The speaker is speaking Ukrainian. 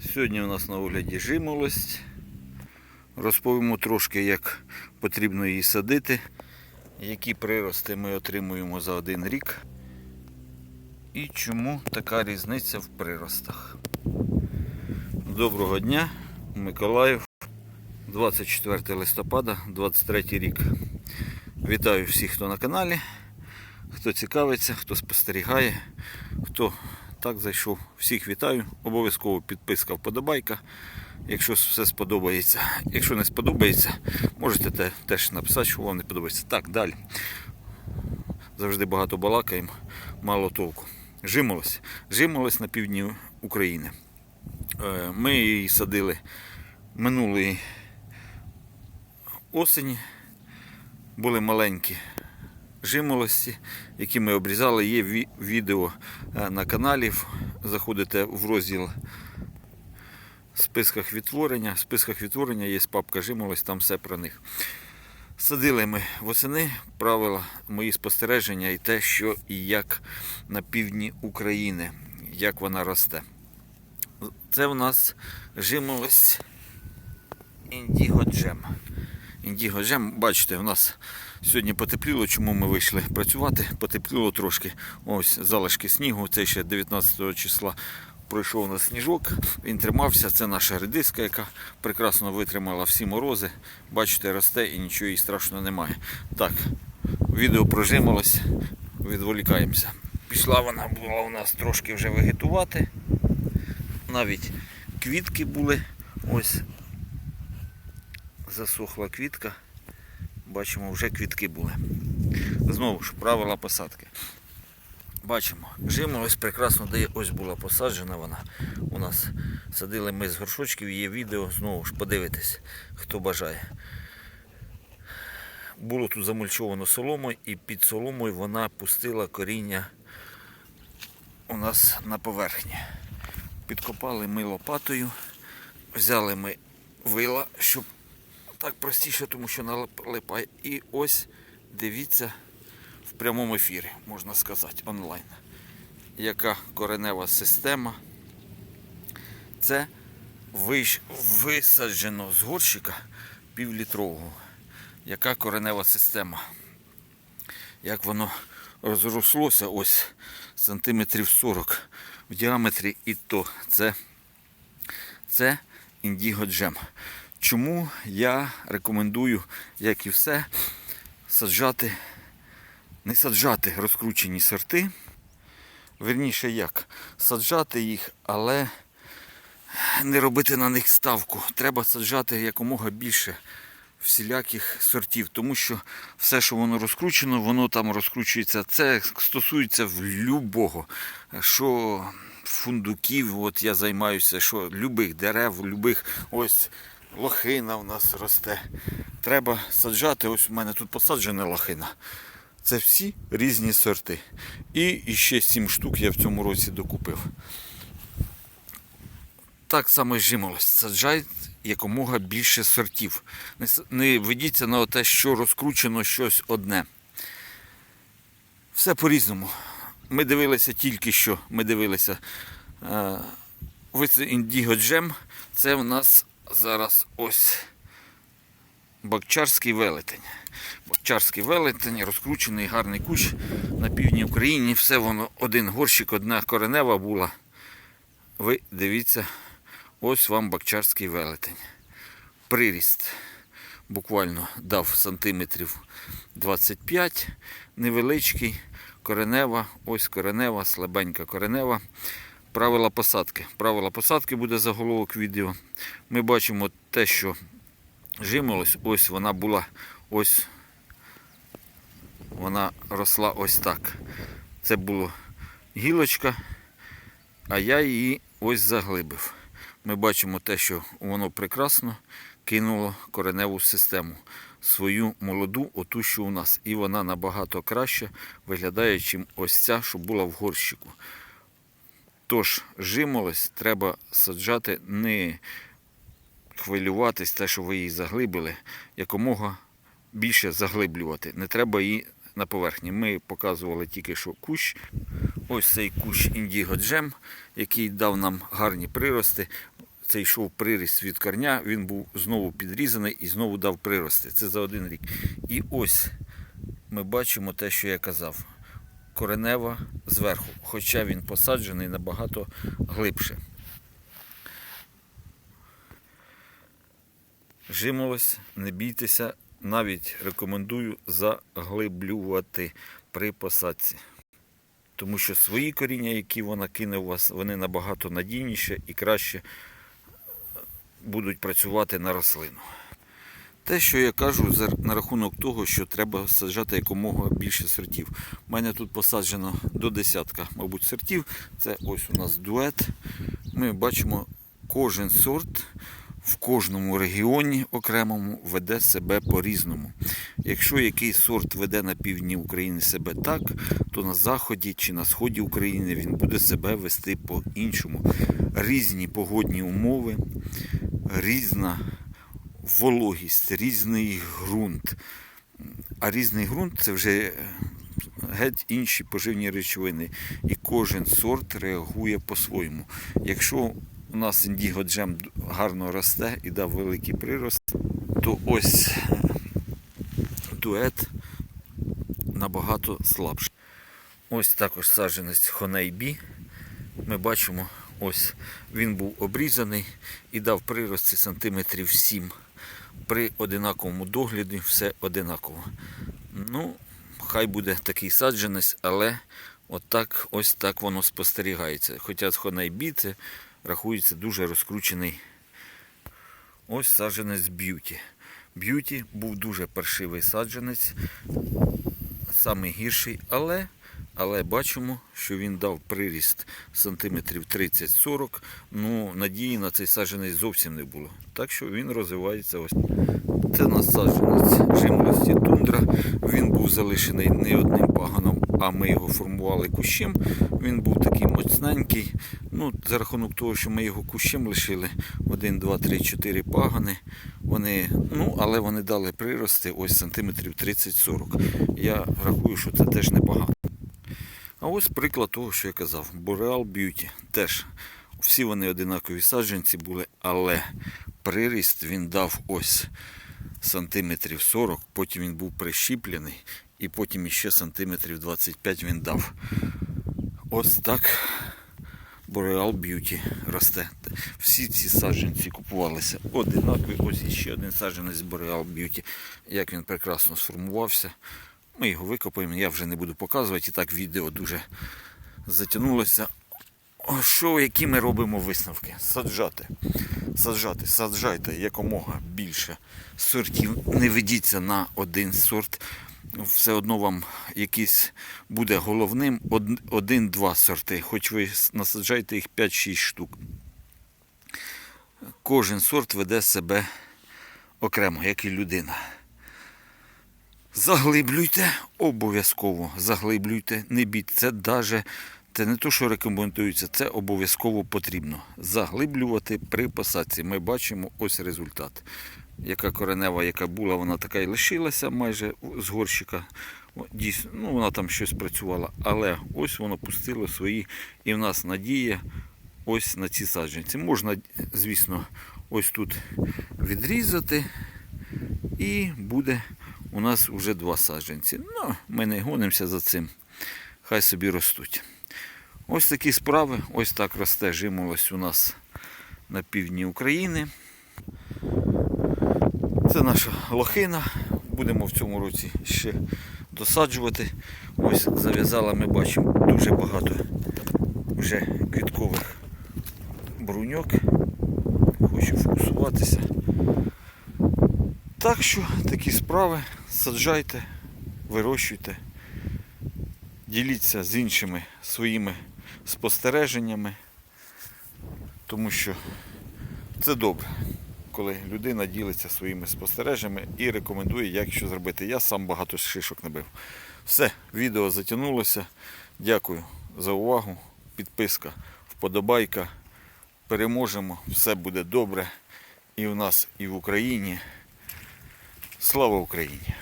Сьогодні у нас на огляді жимолость. Розповімо трошки, як потрібно її садити, які прирости ми отримуємо за один рік і чому така різниця в приростах. Доброго дня, Миколаїв, 24 листопада, 23 рік. Вітаю всіх, хто на каналі, хто цікавиться, хто спостерігає, хто так зайшов. Всіх вітаю. Обов'язково підписка, вподобайка. Якщо все сподобається. Якщо не сподобається, можете те- теж написати, що вам не подобається. Так, далі. Завжди багато балакаємо, мало толку. Жимолось. Жимолось на півдні України. Е, Ми її садили минулої осені. Були маленькі жимолості, які ми обрізали. Є відео е, на каналі. Заходите в розділ списках відтворення. В списках відтворення є папка жимолость, там все про них. Садили ми восени, правила, мої спостереження і те, що і як на півдні України, як вона росте. Це в нас жимолость індіго джем. Індіго джем, бачите, у нас сьогодні потепліло, чому ми вийшли працювати. Потепліло трошки. Ось залишки снігу. Це ще 19 числа пройшов у нас сніжок. Він тримався. Це наша редиска, яка прекрасно витримала всі морози. Бачите, росте і нічого їй страшного немає. Так, відео прожималось, відволікаємося. Пішла вона була у нас трошки вже вегетувати. Навіть квітки були. Ось засохла квітка. Бачимо, вже квітки були. Знову ж правила посадки. Бачимо, жима ось прекрасно дає, ось була посаджена вона. У нас садили ми з горшочків, є відео, знову ж подивитись, хто бажає. Було тут замульчовано соломою і під соломою вона пустила коріння у нас на поверхні. Підкопали ми лопатою, взяли ми вила, щоб так простіше, тому що налипає. І ось дивіться в прямому ефірі, можна сказати, онлайн. Яка коренева система. Це висаджено з горщика півлітрового. Яка коренева система. Як воно розрослося ось сантиметрів 40 в діаметрі і то це, це індіго джем. Чому я рекомендую, як і все, саджати, не саджати розкручені сорти. Верніше як, саджати їх, але не робити на них ставку. Треба саджати якомога більше всіляких сортів, тому що все, що воно розкручено, воно там розкручується. Це стосується в любого. Що фундуків, от я займаюся, що любих дерев, любих ось лохина в нас росте. Треба саджати. Ось у мене тут посаджена лохина. Це всі різні сорти. І ще 7 штук я в цьому році докупив. Так само жимолость. Саджайте якомога більше сортів. Не, ведіться на те, що розкручено щось одне. Все по-різному. Ми дивилися тільки що. Ми дивилися е, індіго джем. Це в нас зараз ось Бакчарський велетень. Бакчарський велетень, розкручений гарний кущ на півдні України. Все воно один горщик, одна коренева була. Ви дивіться, ось вам бакчарський велетень. Приріст буквально дав сантиметрів 25, невеличкий, коренева, ось коренева, слабенька коренева. Правила посадки. Правила посадки буде заголовок відео. Ми бачимо те, що жимолось, ось вона була ось вона росла ось так. Це була гілочка, а я її ось заглибив. Ми бачимо те, що воно прекрасно кинуло кореневу систему. Свою молоду, оту, що у нас. І вона набагато краще виглядає, чим ось ця, що була в горщику. Тож, жимолось треба саджати, не хвилюватись, те, що ви її заглибили, якомога більше заглиблювати. Не треба її на поверхні. Ми показували тільки що кущ. Ось цей кущ індіго джем, який дав нам гарні прирости. це йшов приріст від корня, він був знову підрізаний і знову дав прирости. Це за один рік. І ось ми бачимо те, що я казав. Коренева зверху, хоча він посаджений набагато глибше. Жимолось, не бійтеся, навіть рекомендую заглиблювати при посадці. Тому що свої коріння, які вона кине у вас, вони набагато надійніше і краще будуть працювати на рослину. Те, що я кажу на рахунок того, що треба саджати якомога більше сортів. У мене тут посаджено до десятка, мабуть, сортів. Це ось у нас дует. Ми бачимо, кожен сорт в кожному регіоні окремому веде себе по-різному. Якщо якийсь сорт веде на півдні України себе так, то на заході чи на сході України він буде себе вести по-іншому. Різні погодні умови, різна вологість, різний ґрунт. А різний ґрунт це вже геть інші поживні речовини. І кожен сорт реагує по-своєму. Якщо у нас індіго джем гарно росте і дав великий прирост, то ось дует набагато слабший. Ось також саджанець Хонейбі. Ми бачимо, ось він був обрізаний і дав прирости сантиметрів 7. При одинаковому догляді все одинаково. Ну, хай буде такий саджанець, але отак, ось так воно спостерігається. Хоча з Хонейбі це рахується дуже розкручений ось саджанець б'юті. Б'юті був дуже паршивий саджанець, самий гірший, але, але бачимо, що він дав приріст сантиметрів 30-40. Ну, надії на цей саджанець зовсім не було. Так що він розвивається ось. Це у нас саджанець тундра. Він був залишений не одним паганом, а ми його формували кущем. Він був такий моцненький. Ну, за рахунок того, що ми його кущем лишили 1, 2, 3, 4 пагани. Вони, ну, але вони дали прирости ось сантиметрів 30-40. Я рахую, що це теж непогано. А ось приклад того, що я казав. Boreal Beauty. Теж всі вони одинакові саджанці були, але приріст він дав ось сантиметрів 40, потім він був прищіплений, і потім іще сантиметрів 25 він дав. Ось так Boreal Beauty росте. Всі ці саджанці купувалися одинакові. Ось іще один саджанець Boreal Beauty. Як він прекрасно сформувався. Ми його викопаємо, я вже не буду показувати. І так відео дуже затягнулося. Що, які ми робимо висновки? Саджати. Саджати, саджайте якомога більше сортів. Не ведіться на один сорт. Все одно вам якийсь буде головним од- один-два сорти, хоч ви насаджайте їх 5-6 штук. Кожен сорт веде себе окремо, як і людина. Заглиблюйте, обов'язково заглиблюйте, не біть. Це даже, це не то, що рекомендується, це обов'язково потрібно. Заглиблювати при посадці. Ми бачимо ось результат. Яка коренева, яка була, вона така і лишилася майже з горщика. Дійсно, ну вона там щось працювала, але ось воно пустило свої, і в нас надія ось на ці саджанці. Можна, звісно, ось тут відрізати, і буде у нас вже два саджанці. Ну, ми не гонимося за цим. Хай собі ростуть. Ось такі справи. Ось так росте жимолость у нас на півдні України. Це наша лохина. Будемо в цьому році ще досаджувати. Ось зав'язала, ми бачимо дуже багато вже квіткових бруньок. Хочу фокусуватися. Так що такі справи саджайте, вирощуйте, діліться з іншими своїми спостереженнями, тому що це добре, коли людина ділиться своїми спостереженнями і рекомендує, як що зробити. Я сам багато шишок набив. Все, відео затягнулося. Дякую за увагу. Підписка, вподобайка. Переможемо, все буде добре і в нас, і в Україні. Слава Україні!